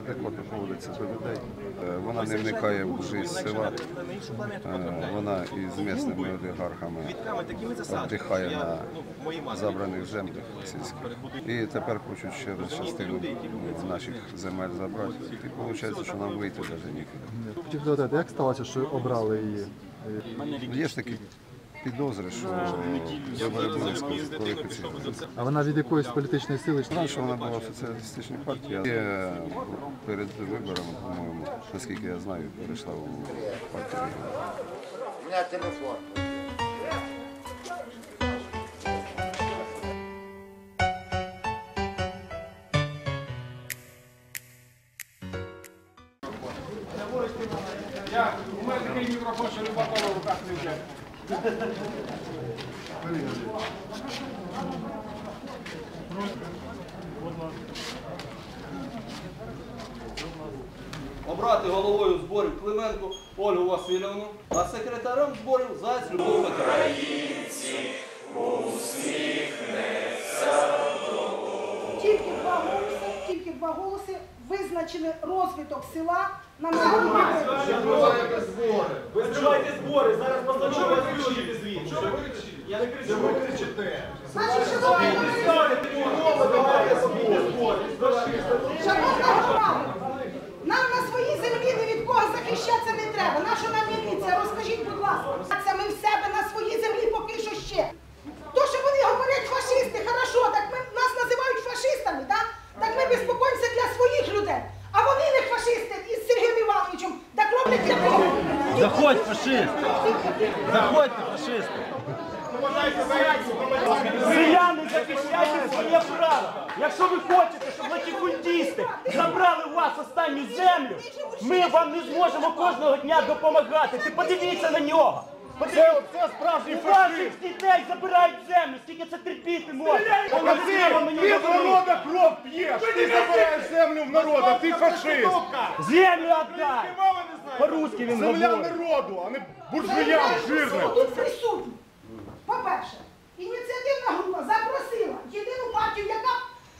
неадекватно поводиться до людей. Е, Вона не вникає в життя села. Е, Вона із місними олігархами віддихає на забраних землях сільських. І тепер хочуть ще раз частину ну, наших земель забрати. І виходить, що нам вийти навіть нікуди. Хотів додати, як сталося, що обрали її? Є ж такі підозри, що вибори були кваліфіційні. А вона від якоїсь політичної сили? Раніше вона була в соціалістичній партії, а перед виборами, по-моєму, наскільки я знаю, перейшла у партію. У меня телефон. У мене такий мікрофон, що люба в руках не вже. Обрати головою зборів Клименко Ольгу Васильівну, а секретарем зборів Зайць Любов Петровну. Тільки два голоси, тільки два голоси визначили розвиток села на майбутнє. Ви зривайте збори, зараз постанову вас виключите звідси. Я не кричу. Ви кричите. Значить, шановні Шановна громада, нам на своїй землі ні від кого захищатися не треба. Наша нам міліція, розкажіть, будь ласка. Це ми в себе на своїй землі поки що ще. То, що вони говорять фашисти, хорошо, так ми, нас називають фашистами, так? Так ми безпокоїмося для своїх людей. А вони не фашисти із Сергієм Івановичем, так роблять для кого? Заходь, фашист! Заходьте, фашист! Селяни, захищайте своє право! Якщо ви хочете, щоб латифундісти забрали у вас останню землю, ми вам не зможемо кожного дня допомагати. Ти подивіться на нього! Подивіться, це справжній фашист! дітей забирають землю, скільки це терпіти можна! Ти, мені Ти з народа кров п'єш, ти забираєш землю в народа, ти фашист. Землю отдай! По-русски він Земля говорить. народу, а не буржуям жирним. Тут присутні. По-перше, ініціативна група запросила єдину партію, яка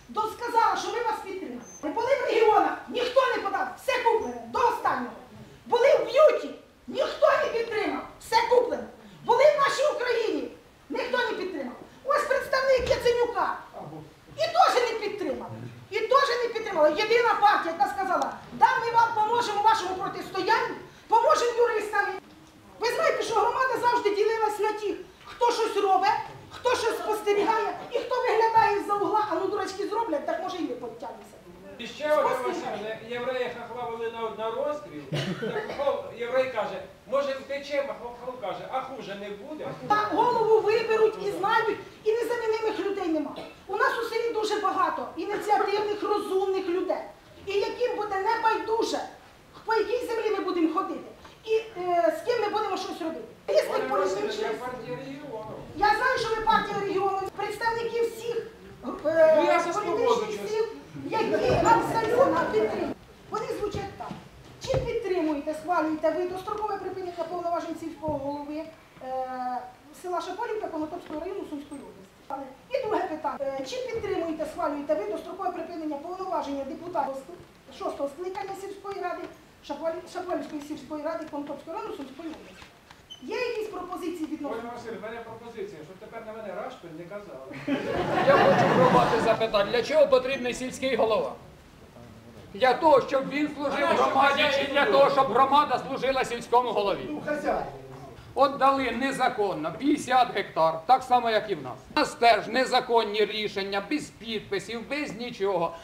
до- сказала, що ми вас підтримуємо. Ми були в регіонах, ніхто не подав, все куплене, до останнього. Були в б'юті, ніхто не підтримав, все куплене. Були в нашій Україні, ніхто не підтримав. Ось представник Яценюка. І теж не підтримав. І теж не підтримала. Єдина партія, яка сказала, поможемо вашому протистоянні, поможемо юристам. Ви знаєте, що громада завжди ділилась на тих, хто щось робить, хто щось спостерігає і хто виглядає з-за угла, а ну дурачки зроблять, так може і ми підтягнемося. І ще одне Васильівна, євреї хахлавили на, на розстріл. Єврей каже, може втечемо, а каже, а хуже не буде. Так голову виберуть і знайдуть, і незамінимих людей немає. У нас у селі дуже багато ініціативних, розумних людей. І яким буде небайдуже, по якій землі ми будемо ходити, і е, з ким ми будемо щось робити. Різних політичних. Я знаю, що ви партія регіону, представники всіх Ну, е, свободу політичних сил, які абсолютно підтримують. Вони звучать так. Чи підтримуєте, схвалюєте ви дострокове припинення повноважень сільського голови е, села Шаполівка Конотопського району Сумської області? І друге питання. Е, Чи підтримуєте, схвалюєте ви дострокове припинення повноваження депутата шостого скликання сільської ради Шаполі- Шаполівської сільської ради Конотопського району Сумської області? Є якісь пропозиції відносно? Ольга Васильівна, в мене пропозиція, щоб тепер на мене рашпиль не казали. Я хочу громади запитати, для чого потрібний сільський голова? Для того, щоб він служив громаді, чи для того, щоб громада служила сільському голові? От дали незаконно 50 гектар, так само, як і в нас. У нас теж незаконні рішення, без підписів, без нічого.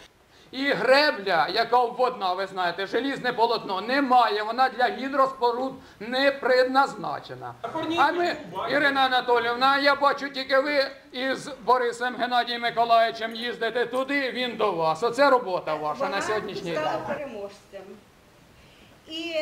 І гребля, яка обводна, ви знаєте, желізне полотно, немає. Вона для гідроспоруд не предназначена. А ми, Ірина Анатоліївна, я бачу тільки ви із Борисом Геннадієм Миколаївичем їздите туди, він до вас. Оце робота ваша на сьогоднішній день. стала переможцем. І і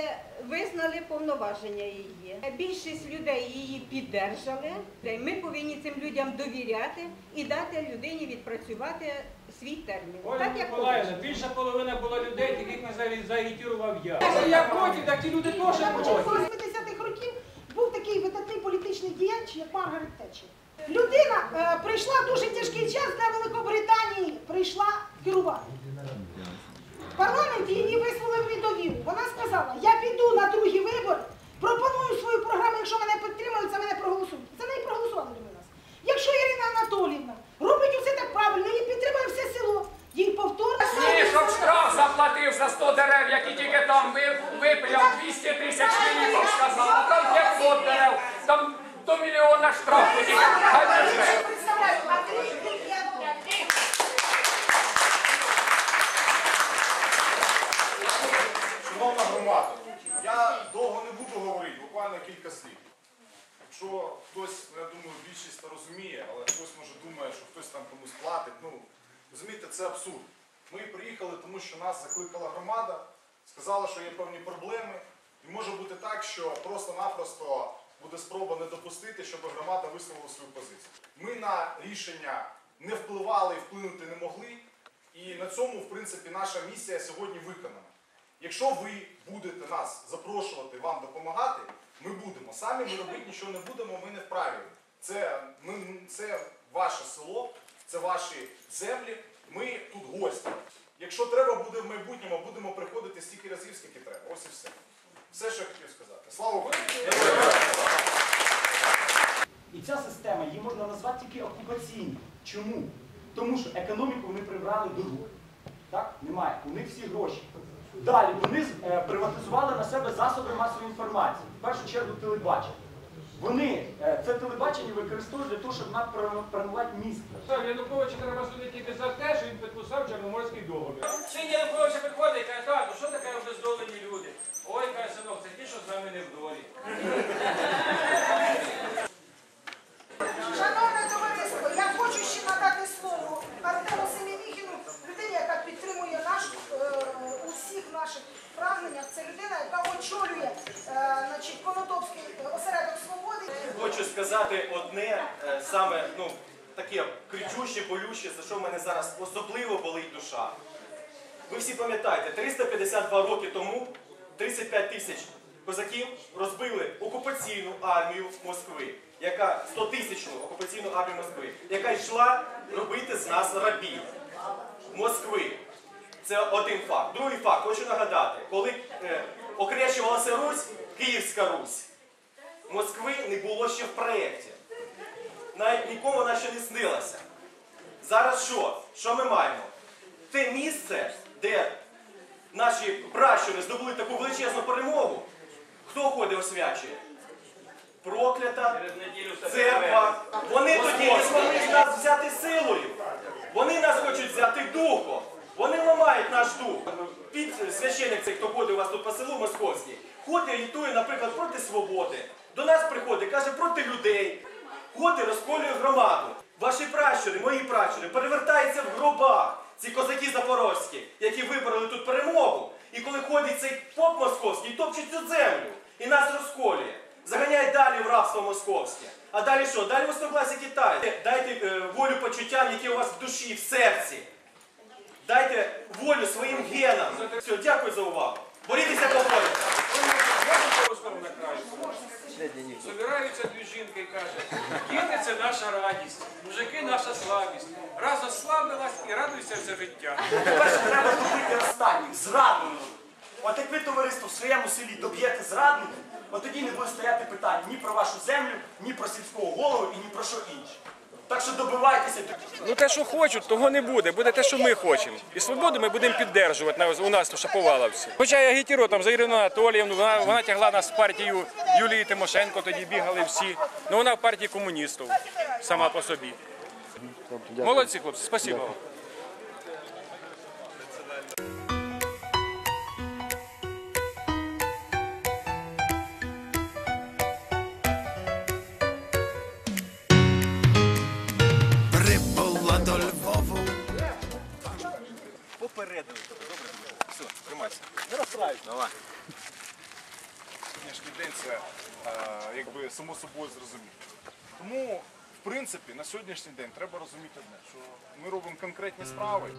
визнали повноваження її. Більшість людей її піддержали. Ми повинні цим людям довіряти і дати людині відпрацювати свій термін. Оля Так як Миколаївна, хочеш. більша половина була людей, яких не заагітував я. Я проти, так ті люди теж проти. 80-х років був такий видатний політичний діяч, як Маргарет Тетчер. Людина е, прийшла в дуже тяжкий час для Великобританії, прийшла керувати. В Парламент її висловив недовіру. Вона сказала, я піду на другі вибори, пропоную свою програму, якщо мене підтримують, за мене проголосують. За неї проголосували для нас. Якщо Ірина Анатоліївна робить усе так правильно, її підтримує все село, їй повторно. Ні, щоб штраф заплатив за 100 дерев, які тільки там ви- випиляв 200 тисяч клініків, сказала, там 500 дерев, там до мільйона штрафу тільки. Хай держить. Представляю, а три Шановна громада, я довго не буду буквально кілька слів. Якщо хтось, ну, я думаю, більшість розуміє, але хтось може думає, що хтось там комусь платить. Ну, розумієте, це абсурд. Ми приїхали, тому що нас закликала громада, сказала, що є певні проблеми. І може бути так, що просто-напросто буде спроба не допустити, щоб громада висловила свою позицію. Ми на рішення не впливали і вплинути не могли. І на цьому, в принципі, наша місія сьогодні виконана. Якщо ви будете нас запрошувати вам допомагати, ми будемо. Самі ми робити нічого не будемо, ми не вправі. Це, ми, це ваше село, це ваші землі. Ми тут гості. Якщо треба буде в майбутньому, будемо приходити стільки разів, скільки треба. Ось і все. Все, що я хотів сказати. Слава Україні! І ця система її можна назвати тільки окупаційною. Чому? Тому що економіку вони прибрали до. Так? Немає. У них всі гроші. Далі вони е, приватизували на себе засоби масової інформації, в першу чергу телебачення. Вони е, це телебачення використовують для того, щоб напрямувати місто. Сам Януковича треба судити тільки за те, що він підписав Чорноморський договір. Син Януковича підходить і каже, тату, що таке обездолені люди? Ой, каже, синок, це ті, що з нами не в долі. Шановне товариство, я хочу ще надати слово Артему Семеніхіну, людині, яка підтримує наш, е, усіх наших прагненнях. Це людина, яка очолює е, значить, Конотопський осередок свободи. Хочу сказати одне е, саме ну, таке кричуще, болюще, за що в мене зараз особливо болить душа. Ви всі пам'ятаєте, 352 роки тому 35 тисяч козаків розбили окупаційну армію Москви, яка 100 тисячну окупаційну армію Москви, яка йшла робити з нас рабів Москви. Це один факт. Другий факт, хочу нагадати, коли е, окрещувалася Русь, Київська Русь, Москви не було ще в проєкті. Навіть нікому вона ще не снилася. Зараз що? Що ми маємо? Те місце, де наші пращури здобули таку величезну перемогу, хто ходить освячує? Проклята церква. Вони тоді не змогли нас взяти силою. Вони нас хочуть взяти духом. Вони ламають наш дух. Під священник цей, хто ходить у вас тут по селу московський, ходить агітує, наприклад, проти свободи. До нас приходить, каже, проти людей. Ходить, розколює громаду. Ваші пращури, мої пращури, перевертаються в гробах. Ці козаки запорозькі, які вибороли тут перемогу. І коли ходить цей поп московський, топчуть цю землю і нас розколює. Заганяють далі в рабство московське. А далі що? Далі востокласі Китай. Дайте е, волю почуттям, які у вас в душі, в серці. Дайте волю своїм генам. Все, дякую за увагу. Борітеся поборете. Собираються дві жінки і каже, діти це наша радість, мужики наша слабість. Раз ослабилась і радуйся все життя. Перше треба добити останніх, зрадників. От як ви товариство в своєму селі доб'єте зрадників, от тоді не буде стояти питань ні про вашу землю, ні про сільського голову і ні про що інше. Так що добивайтеся. Ну те, що хочуть, того не буде. Буде те, що ми хочемо. І свободу ми будемо піддержувати на- у нас у Шаповаловці. Хоча я агітірував там за Ірину Анатоліївну, вона, вона тягла нас в партію Юлії Тимошенко, тоді бігали всі. Ну вона в партії комуністів сама по собі. Молодці, хлопці, спасибо вам. тримайся. Не розстраюсь. Давай. Сьогоднішній день це е, якби само собою зрозуміло. Тому, в принципі, на сьогоднішній день треба розуміти одне, що ми робимо конкретні справи.